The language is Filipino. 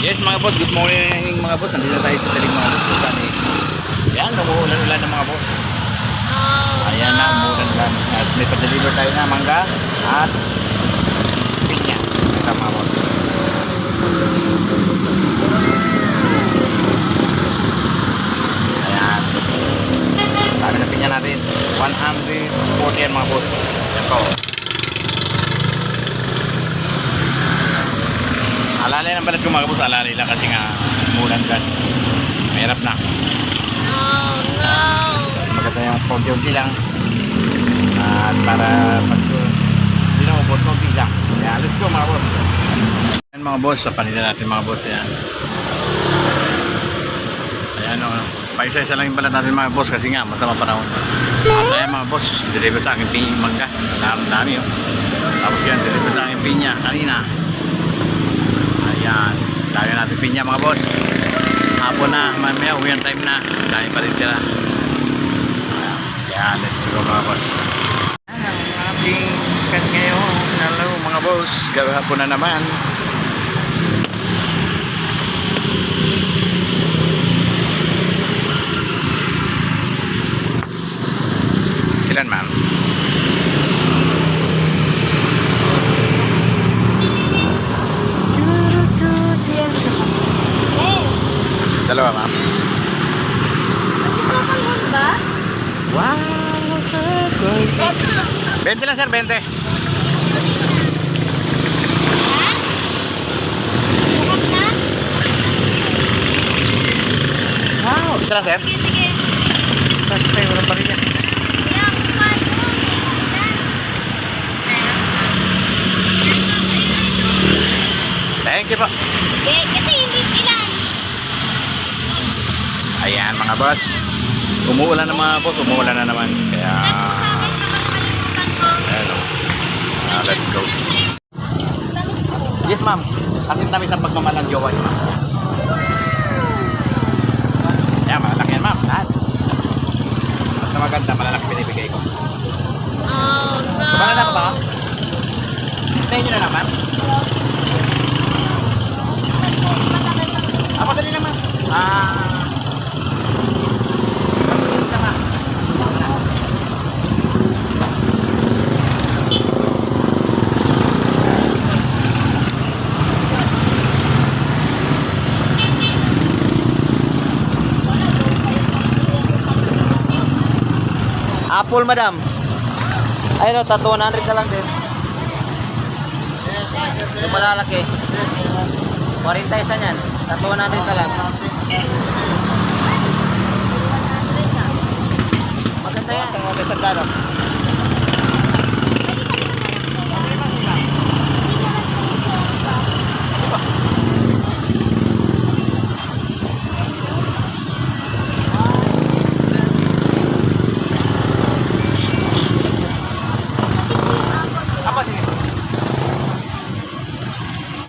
Yes mga boss, good morning mga boss. Nandito na tayo sa taling mga boss. Eh? Yan, umuulan-ulan ng mga boss. Ayan na, umuulan-ulan. At may pa-deliver tayo na mangga at pinya. Ito mga boss. Ayan. Dami na pinya natin. 140 yan mga boss. Yan po. Alalay ng balat ko boss. Alalay lang kasi nga umulan dyan. Mahirap na. Maganda yung konti-unti lang. At para pag hindi na ubos, konti lang. Kaya let's go mga boss. Ayan mga boss, sa panila natin mga boss yan. Ayan o. Paisa-isa lang yung balat natin mga boss kasi nga masama panahon. At ayan mga boss, deliver sa akin pinya mangga. Ang dami o. Tapos yan, deliver sa akin pinya kanina. Pinya mga boss. Hapon na, mamaya uwi ang time na. Dami pa rin tira. Ayan, let's go mga boss. Ang ating cut ngayon. Hello mga boss. Gawin na naman. Ilan ma'am? Dalawa ma'am. Wow, sir. 20 lang sir, 20. Wow, isa lang sir. Kasi tayo, walang rin yan. Thank you po. Ayan mga boss. Umuulan na mga boss, umuulan na naman. Kaya, ayan o. Ah, let's go. Yes ma'am. Kasi tamis ang pagmamahal ng jowa niyo ma'am. Ayan, malalaki yan ma'am. Lahat. Basta maganda, malalaki binibigay ko. Kumalan na ba? Hintayin nyo na lang ma'am. Apple, madam. Ayun o, tato 100 na lang din. Yung malalaki. 40 isa niyan. Tato 100 na lang.